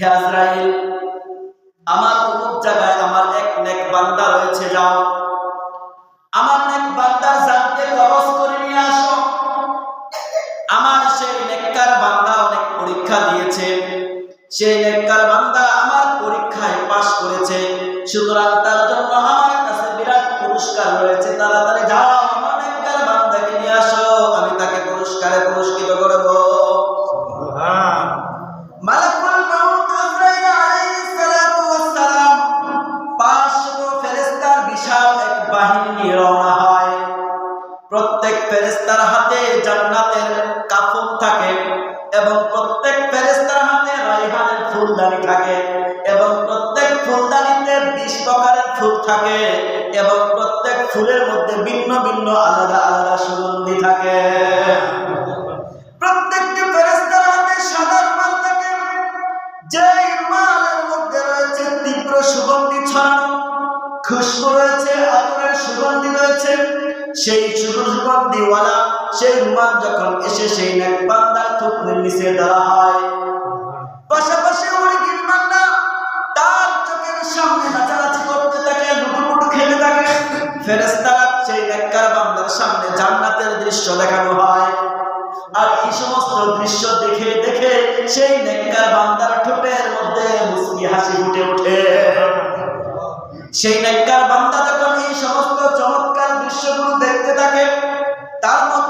হে আজরাইল, আমার অমুক জায়গায় আমার এক নেক বান্দা রয়েছে, যাও। আমার নেক বান্দার জানতে খরচ করে নিয়ে আসো। আমার সেই নেককার বান্দা অনেক পরীক্ষা দিয়েছে। সেই নেককার বান্দা আমার পরীক্ষায় পাশ করেছে। সুতরাং থাকে এবং প্রত্যেক ফুলদানিতে বিশ প্রকারের ফুল থাকে এবং প্রত্যেক ফুলের মধ্যে ভিন্ন ভিন্ন আলাদা আলাদা সুগন্ধি থাকে। সেই রুমাল যখন এসে সেই নেক বান্দার থুতনির নিচে দেওয়া হয়। পাশাপাশি ফেরেশতারা সেই নেককার বান্দার সামনে জান্নাতের দৃশ্য দেখানো হয়। আর এই সমস্ত দৃশ্য দেখে দেখে সেই নেককার বান্দার ঠোঁটের মধ্যে মুসকি হাসি ফুটে ওঠে। সেই নেককার বান্দা যখন এই সমস্ত চমৎকার দৃশ্যগুলো দেখতে থাকে, তার মধ্যে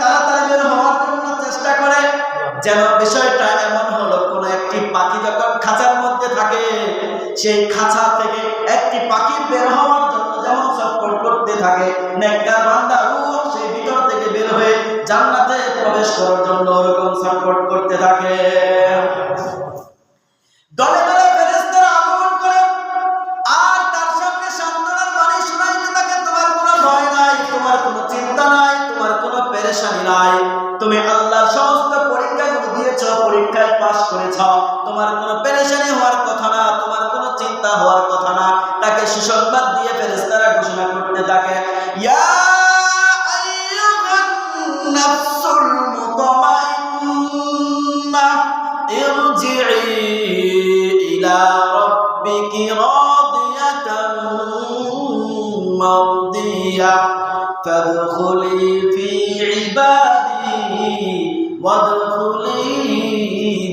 তাড়াতাড়ি বের হওয়ার জন্য চেষ্টা করে, যেন বিষয়টা এমন হলো একটি পাখি যখন খাঁচার মধ্যে থাকে, সেই খাঁচা থেকে একটি পাখি বের হওয়ার জন্য যেমন ছটফট করতে থাকে বান্দা সেই ভিতর থেকে বের হয়ে জান্নাতে প্রবেশ করার জন্য ওরকম ছটফট করতে থাকে। পেরেশানি নাই। তুমি আল্লাহর সমস্ত পরীক্ষাগুলো দিয়েছ, পরীক্ষায় পাশ করেছ। তোমার কোনো পেরেশানি হওয়ার কথা না, তোমার কোনো চিন্তা হওয়ার কথা না। তাকে সুসংবাদ দিয়ে ফেরেস্তারা ঘোষণা করতে থাকে Yeah. فادخلي في عبادي وادخلي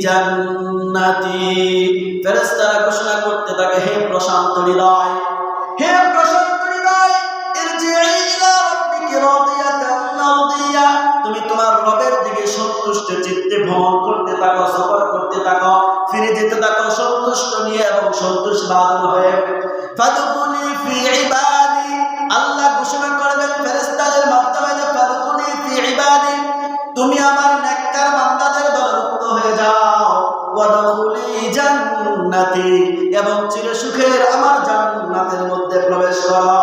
জান্নাতি ফেরেশতারা ঘোষণা করতে থাকে হে প্রশান্ত হৃদয় হে প্রশান্ত হৃদয় ইরজিই ইলা রাব্বিকি রাদিয়াতান মারদিয়া তুমি তোমার রবের দিকে সন্তুষ্ট চিত্তে ভ্রমণ করতে থাকো সফর করতে থাকো ফিরে যেতে থাকো সন্তুষ্ট নিয়ে এবং সন্তুষ্ট বাদন হয়ে ফাদখুলি এবং চিরসুখের আমার জান্নাতের মধ্যে প্রবেশ করো।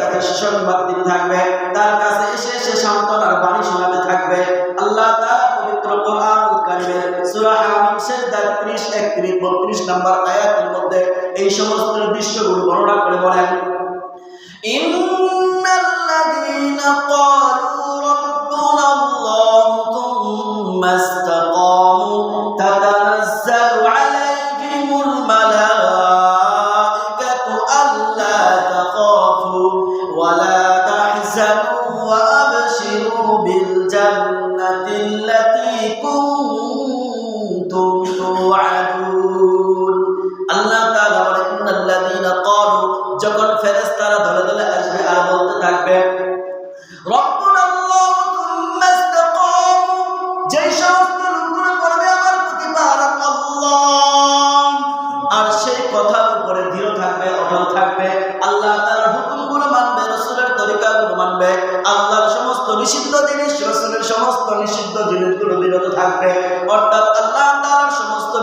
তাকে সুসংবাদ দিতে থাকবে, তার কাছে এসে এসে সান্ত্বনার বাণী শোনাতে থাকবে। আল্লাহ তাআলা পবিত্র কারীমের সূরা হামিম সেজদা 30 31 32 নম্বর আয়াতের মধ্যে এই সমস্ত দৃশ্যগুলো বর্ণনা করে বলেন ইন্নাল্লাযীনা তুআদুন আল্লাহ তাআলা বলেন, ইন্নাল্লাযীনা ক্বালু যখন ফেরেশতারা দলে দলে আসবে আর বলতে থাকবে, রব্বুনা আল্লাহু থুম্মা ইসতাকামু যেই সমস্ত লোকগুলো করবে আমার প্রতিপালক আল্লাহ আর সেই কথার উপরে দৃঢ় থাকবে, অটল থাকবে। আল্লাহ তাআলার হুকুমগুলো মানবে, রাসূলের তরিকাগুলো মানবে। আল্লাহর সমস্ত নিষিদ্ধ জিনিস, রাসূলের সমস্ত নিষিদ্ধ জিনিসগুলো বিরত থাকবে। অর্থাৎ আল্লাহ তাআলার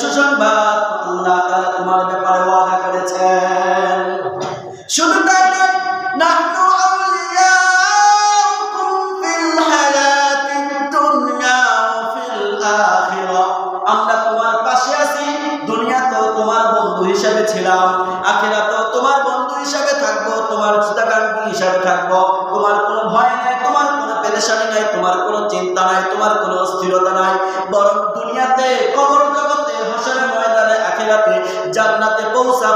সুসংবাদ আল্লাহ তাআলা তোমার ব্যাপারে ওয়াদা করেছেন। শুধু তাই তোমার পাশে বন্ধু হিসেবে থাকব, তোমার হিসেবে থাকব। তোমার কোনো ভয় তোমার কোনো পেরেশানি নাই, তোমার কোনো চিন্তা নাই, তোমার কোনো অস্থিরতা নাই। বরং দুনিয়াতে কবর পৌঁছা